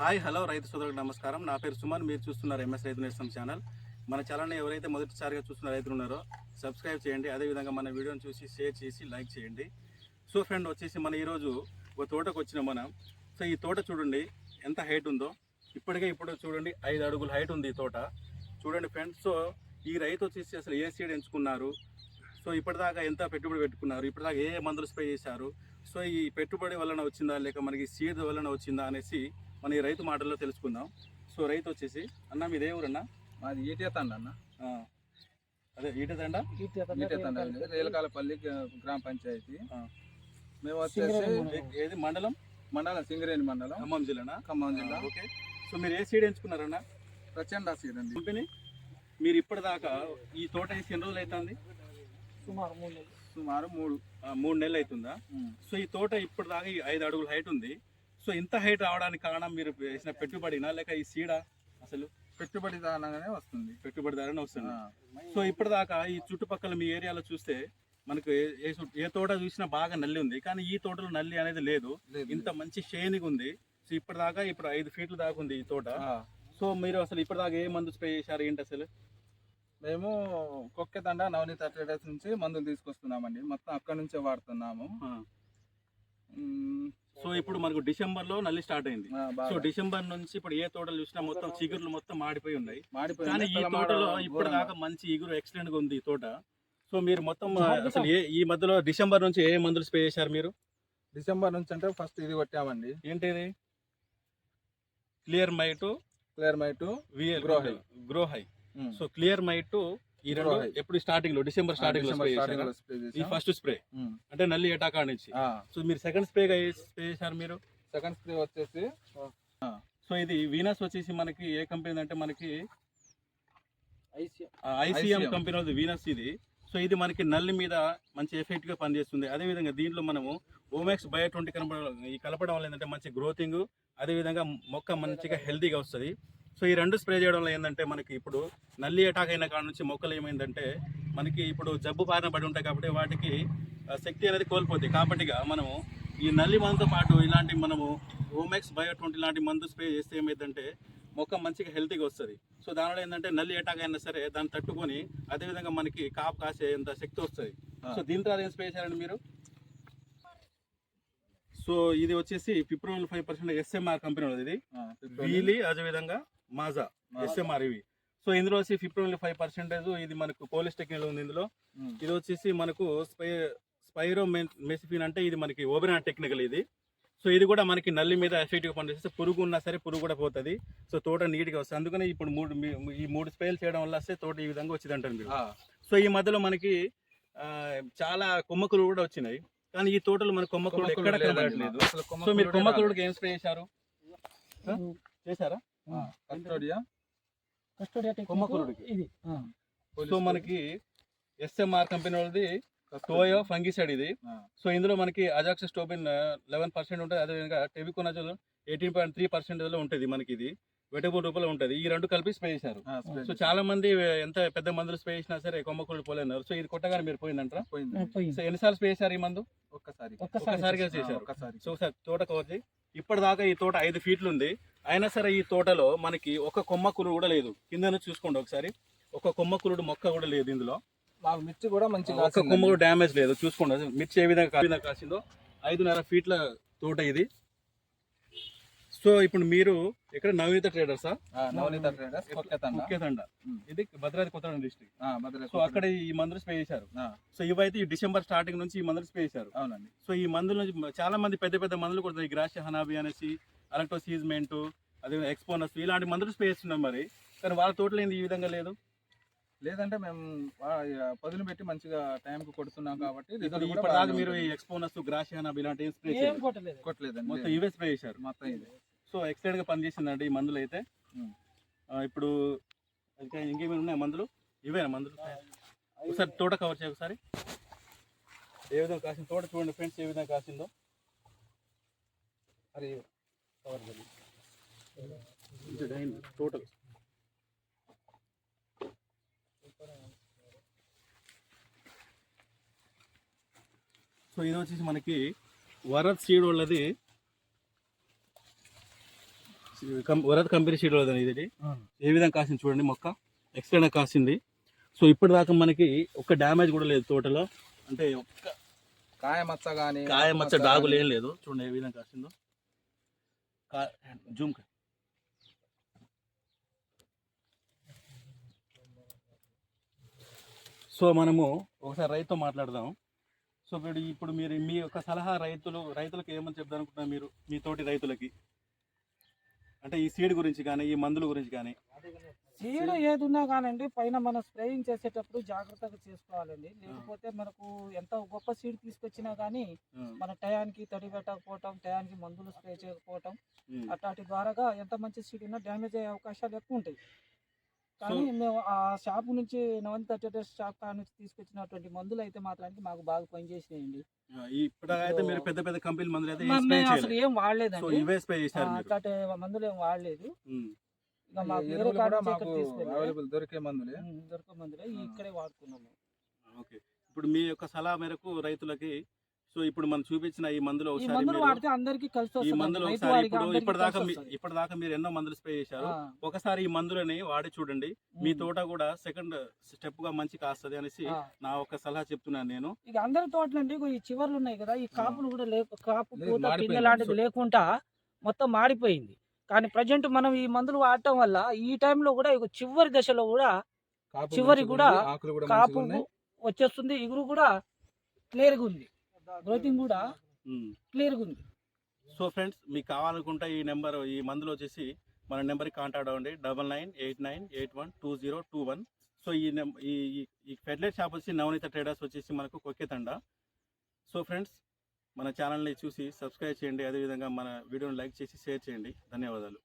Hi hello రైతు సోదరులకు నమస్కారం. నా పేరు సుమన్. మీరు చూస్తున్నారు ఎంఎస్ రైతు నేస్తం ఛానల్. మన ఛానల్ని ఎవరైతే మొదటిసారిగా చూస్తున్న రైతులు ఉన్నారో సబ్స్క్రైబ్ చేయండి. అదేవిధంగా మన వీడియోని చూసి షేర్ చేసి లైక్ చేయండి. సో ఫ్రెండ్ వచ్చేసి మన ఈరోజు ఒక తోటకు వచ్చినాం మనం. సో ఈ తోట చూడండి ఎంత హైట్ ఉందో. ఇప్పటికే ఇప్పుడు చూడండి ఐదు అడుగుల హైట్ ఉంది ఈ తోట. చూడండి ఫ్రెండ్స్ సో ఈ రైతు వచ్చేసి అసలు ఏ సీడ్ ఎంచుకున్నారు? సో ఇప్పటిదాకా ఎంత పెట్టుబడి పెట్టుకున్నారు? ఇప్పటిదాకా ఏ మందులు స్ప్రే చేశారు? సో ఈ పెట్టుబడి వలన వచ్చిందా లేక మనకి సీడ్ వలన వచ్చిందా అనేసి మన ఈ రైతు మాటల్లో తెలుసుకుందాం. సో రైతు వచ్చేసి అన్న మీది ఏ ఊరన్నా? మాది ఈటీఏ తండ అన్న. ఆ, అదే ఈటదండ ఈటీఏ తండ అనేది రేలకాలపల్లి గ్రా- గ్రామ పంచాయతీ. ఆ. మేము వచ్చేసి ఏది? మండలం? మండలం సింగరేణి మండలం. ఖమ్మం జిల్లానా? ఖమ్మం జిల్లా. ఓకే. సో మీరు ఏ సీడ్ ఎంచుకున్నారన్న? ప్రచండ సీడ్ అండి. కంపెనీ? మీరు ఇప్పటిదాకా ఈ తోట వేసి ఎన్ని రోజులు అవుతుంది సుమారు మూడు ఆ, మూడు నెలలు అవుతుందా ఉమ్. సో ఈ తోట ఇప్పటిదాకా ఈ ఐదు అడుగుల హైట్ ఉంది. సో ఇంత హైట్ రావడానికి కారణం మీరు వేసిన పెట్టుబడినా లేక ఈ సీడా అసలు? పెట్టుబడి దానంగానే వస్తుంది. పెట్టుబడిదారని వస్తుంది. సో ఇప్పటిదాకా ఈ చుట్టుపక్కల మీ ఏరియాలో చూస్తే మనకు ఏ- ఏ తోట చూసినా బాగా నల్లి ఉంది. కానీ ఈ తోటలో నల్లి అనేది లేదు. ఇంత మంచి షేనిగా ఉంది. సో ఇప్పటిదాకా ఇప్పుడు ఐదు ఫీట్ల దాకా ఉంది ఈ తోట. సో మీరు అసలు ఇప్పటిదాకా ఏ మందు స్ప్రే చేశారు? ఏంటి అసలు? మేము కొక్కె తండ నవనీత ట్రేడర్స్ నుంచి మందులు తీసుకొస్తున్నామండి. మొత్తం అక్కడ నుంచే వాడుతున్నాము. సో ఇప్పుడు మనకు డిసెంబర్లో నల్లి స్టార్ట్ అయింది. సో డిసెంబర్ నుంచి ఇప్పుడు ఏ తోటలు చూసినా మొత్తం చిగుర్లు మొత్తం మాడిపోయి ఉన్నాయి. కానీ ఈ తోటలో ఘోరంగా. ఇప్పటిదాకా మంచి ఇగురు ఎక్సలెంట్గా ఉంది ఈ తోట సో మీరు మొత్తం అసలు ఏ ఈ మధ్యలో డిసెంబర్ నుంచి ఏ మందులు స్ప్రే చేశారు మీరు డిసెంబర్ నుంచి అంటే ఫస్ట్ ఇది కొట్టామండి ఏంటిది clear mite clear mite Grow High. Grow high. So clear mite ఈ రెండు. ఎప్పుడు స్టార్టింగ్లో డిసెంబర్ స్టార్టింగ్లో స్ప్రే ఈ. First spray. అంటే నల్లి ఎటాకా నుంచి. సో మీరు సెకండ్ స్ప్రే స్ప్రే చేశారు మీరు సెకండ్ స్ప్రే వచ్చేసి సో ఇది వీనస్ వచ్చేసి మనకి ఏ కంపెనీ అంటే మనకి ఐసీఎం. కంపెనీ వాళ్ళది వీనస్ ఇది సో ఇది మనకి నల్లి మీద మంచి ఎఫెక్ట్గా పనిచేస్తుంది అదే విధంగా దీంట్లో మనము ఓమెక్స్ బయో ట్వంటీ కలపడం ఈ కలపడం వల్ల ఏంటంటే మంచి గ్రోతింగ్ అదే విధంగా మొక్క మంచిగా హెల్తీగా వస్తుంది సో ఈ రెండు స్ప్రే చేయడం వల్ల ఏంటంటే మనకి ఇప్పుడు నల్లి అటాక్ అయిన కాడ నుంచి మొక్కలు ఏమైందంటే మనకి ఇప్పుడు జబ్బు బారిన పడి ఉంటాయి కాబట్టి వాటికి శక్తి అనేది కోల్పోతుంది కాబట్టిగా మనము ఈ నల్లి మందుతో పాటు ఇలాంటి మనము ఓమెక్స్ బయో ట్వంటీ లాంటి మందు స్ప్రే చేస్తే ఏమైందంటే మొక్క మంచిగా హెల్తీగా వస్తుంది. సో దానివల్ల ఏంటంటే నల్లి అటాక్ అయినా సరే దాన్ని తట్టుకొని అదేవిధంగా మనకి కాపు కాసేంత శక్తి వస్తుంది. సో దీని తర్వాత ఏం స్ప్రే చేశారండి మీరు? సో ఇది వచ్చేసి February five percent SMR company ఇది. వీలి అదేవిధంగా మాజా. ఎస్ఎంఆర్ ఇవి సో ఇందులో వచ్చి ఫిబ్రవరి ఫైవ్ పర్సెంటేజ్ ఇది మనకు పోలీస్ టెక్నికల్ ఉంది ఇందులో. ఇది వచ్చేసి మనకు స్పై స్పైరో మెసిఫిన్ అంటే ఇది మనకి ఓబెనా టెక్నికల్ ఇది. సో ఇది కూడా మనకి నల్లి మీద ఎఫెక్టివ్ పనిచేస్తే పురుగు ఉన్నా సరే పురుగు కూడా పోతుంది. సో తోట నీట్గా వస్తుంది. అందుకని ఇప్పుడు మూడు ఈ మూడు స్ప్రేలు చేయడం వల్ల వస్తే తోట ఈ విధంగా వచ్చింది అంటారు మీరు. ఆ, సో ఈ మధ్యలో మనకి చాలా కొమ్మకులు కూడా వచ్చినాయి. కానీ ఈ తోటలో మన కొమ్మకులు కొమ్మకులు ఎక్కడ కనబడట్లేదు అసలు సో మీరు కొమ్మకులుడికి ఏం స్ప్రే చేశారు? చేశారా? కస్టోడియా? ఇది. సో మనకి ఎస్ఎంఆర్ కంపెనీ వాళ్ళది టోయో ఫంగిసైడ్ ఇది. సో ఇందులో మనకి అజాక్సిస్టోబిన్ లెవెన్ పర్సెంట్ ఉంటుంది. అదేవిధంగా టెవికోనజల్ ఎయిటీన్ పాయింట్ త్రీ పర్సెంటేజ్లో ఉంటుంది మనకి ఇది. వెటబుల్ రూపంలో ఉంటుంది. ఈ రెండు కలిపి స్ప్రే చేశారు. సో చాలా మంది ఎంత పెద్ద మందులు స్ప్రే చేసినా సరే కొమ్మకుళ్ళు పోలేన్నారు సో ఇది కొట్టగానే మీరు పోయిందంటారా? పోయింది. సో ఎన్నిసార్లు స్ప్రే చేశారు ఈ మందు? ఒక్కసారి. ఒక్కసారిగా చేశారు. ఒక్కసారి. సో ఒకసారి తోట కవర్చి ఇప్పటిదాకా ఈ తోట ఐదు ఫీట్లు ఉంది. అయినా సరే ఈ తోటలో మనకి ఒక కొమ్మ కురుడు కూడా లేదు. కింద నుంచి చూసుకోండి ఒకసారి. ఒక కొమ్మ కురుడు మొక్క కూడా లేదు ఇందులో. మాకు మిర్చి కూడా మంచిగా ఒక్క కొమ్మ కూడా డ్యామేజ్ లేదు. చూసుకోండి. మిర్చి ఏ విధంగా కా- విధంగా కాసిందో. ఐదున్నర ఫీట్ల తోట ఇది. సో ఇప్పుడు మీరు ఇక్కడ నవనీత ట్రేడర్సా నవనీత ట్రేడర్స్ కొక్కెతండ. ఇది భద్రాద్రి కొత్తగూడెం డిస్ట్రిక్ట్ సో అక్కడ ఈ మందులు స్ప్రే చేశారు. సో ఇవైతే ఈ డిసెంబర్ స్టార్టింగ్ నుంచి ఈ మందులు స్ప్రే చేశారు. అవునండి. సో ఈ మందుల నుంచి చాలా మంది పెద్ద పెద్ద మందులు కొడతారు. ఈ గ్రాషియా హనాబి అనేసి అలక్టోసీజ్మెంట్ అదే ఎక్స్పోనస్ ఇలాంటి మందులు స్ప్రే చేస్తున్నాం మరి. కానీ వాళ్ళ తోటలో ఏంది ఈ విధంగా లేదు? లేదంటే మేము పదును పెట్టి మంచిగా టైం కు కొడుతున్నాం కాబట్టి ఇప్పటిదాకా మీరు ఈ ఉంటుంది. ఎక్స్పోనస్ గ్రాషియా హనాబి ఇలాంటి స్ప్రే కొట్టలేదు కొట్టలేదండి. మొత్తం. ఇవే స్ప్రే చేశారు. మొత్తం ఇది. సో ఎక్సలెంట్గా పనిచేసిందండి ఈ మందులు అయితే ఇప్పుడు ఇంకా ఇంకేమైనా ఉన్నాయా మందులు? ఇవేనా మందులు? ఒకసారి తోట కవర్ చేయ ఒకసారి. ఏ విధంగా కాసింది? తోట చూడండి ఫ్రెండ్స్ ఏ విధంగా కాసిందో. అది కవర్ చేయండి టోటల్. సో ఇది వచ్చేసి మనకి వరద్ సీడ్ వాళ్ళది. వరద కంపెనీ సీడ్ వరద ఇది. ఏ విధంగా కాసింది చూడండి మొక్క. ఎక్స్ట్రా కాసింది. సో ఇప్పటిదాకా మనకి ఒక్క డ్యామేజ్ కూడా లేదు తోటలో అంటే ఒక్క కాయ మచ్చ కానీ కాయ మచ్చ డాగులు ఏం లేదు. చూడండి ఏ విధంగా కాసిందో. జూమ్ కా- సో మనము ఒకసారి రైతుతో మాట్లాడదాం. సో ఇప్పుడు ఇప్పుడు మీరు మీ యొక్క సలహా రైతులు రైతులకు ఏమని చెప్దాం అనుకుంటున్నారు మీరు? మీ తోటి రైతులకి. అంటే ఈ సీడ్ గురించి కానీ ఈ మందుల గురించి కానీ. సీడ్ ఏది ఉన్నా కానండి పైన మనం స్ప్రేయింగ్ చేసేటప్పుడు జాగ్రత్తగా చేసుకోవాలండి. లేకపోతే మనకు ఎంత గొప్ప సీడ్ తీసుకొచ్చినా కానీ మన టయానికి తడి పెట్టకపోవటం టయానికి మందులు స్ప్రే చేయకపోవటం అట్లాంటి ద్వారాగా ఎంత మంచి సీడ్ ఉన్నా డ్యామేజ్ అయ్యే అవకాశాలు ఎక్కువ ఉంటాయి. కానీ మేము ఆ షాప్ నుంచి నవన్ థర్టీ షాప్ నుంచి తీసుకొచ్చినటువంటి మందులు అయితే మాత్రానికి మాకు బాగా పనిచేసినాయండి. ఆ, ఇప్పటికైతే మీరు పెద్ద పెద్ద కంపెనీ మందులు అయితే అసలు ఏం వాడలేదండి. ఇవే స్ప్రే ఆ, చేశారు మీరు. అట్లాంటి మందులు ఏం వాడలేదు. ఇక మాకు వేరే కాడ మాకు అవైలబుల్ దొరికే మందులే. దొరక మందులే. ఇక్కడే వాడుకున్నాము ఓకే. ఇప్పుడు మీ యొక్క సలహా మేరకు రైతులకి సో ఇప్పుడు మనం చూపించిన ఈ మందులు ఈ ఒకసారి మందులు మీరు- వాడితే అందరికి కలిసి ఈ మందులు ఒకసారి ఇప్పుడు ఇప్పటిదాకా. ఇప్పటిదాకా మీరు ఎన్నో మందులు స్ప్రే చేశారు. ఒకసారి ఈ మందులని వాడి చూడండి. మీ తోట కూడా సెకండ్ స్టెప్గా మంచి కాస్తది అనేసి. నా ఒక సలహా చెప్తున్నాను నేను. ఇక అందరి తోటలండి ఈ చివర్లు ఉన్నాయి కదా ఈ కాపులు కూడా లేక కాపు లాంటిది లేకుండా మొత్తం మాడిపోయింది. కానీ ప్రజెంట్ మనం ఈ మందులు వాడటం వల్ల ఈ టైంలో కూడా చివరి దశలో కూడా చివరి కూడా కాపు. వచ్చేస్తుంది ఇగురు కూడా క్లియర్గా ఉంది. గ్రోతింగ్ కూడా. క్లియర్గా ఉంది. సో ఫ్రెండ్స్ మీకు కావాలనుకుంటే ఈ నెంబర్ ఈ మందులు వచ్చేసి మన నెంబర్కి కాంటాక్ట్ అవ్వండి. Double nine eight nine eight one two zero two one. So ఈ ఈ ఫెర్టిలైట్ షాప్ వచ్చి నవనీత ట్రేడర్స్ వచ్చేసి మనకు కొక్కేతండ. సో ఫ్రెండ్స్ మన ఛానల్ని చూసి సబ్స్క్రైబ్ చేయండి. అదేవిధంగా మన వీడియోని లైక్ చేసి షేర్ చేయండి. ధన్యవాదాలు.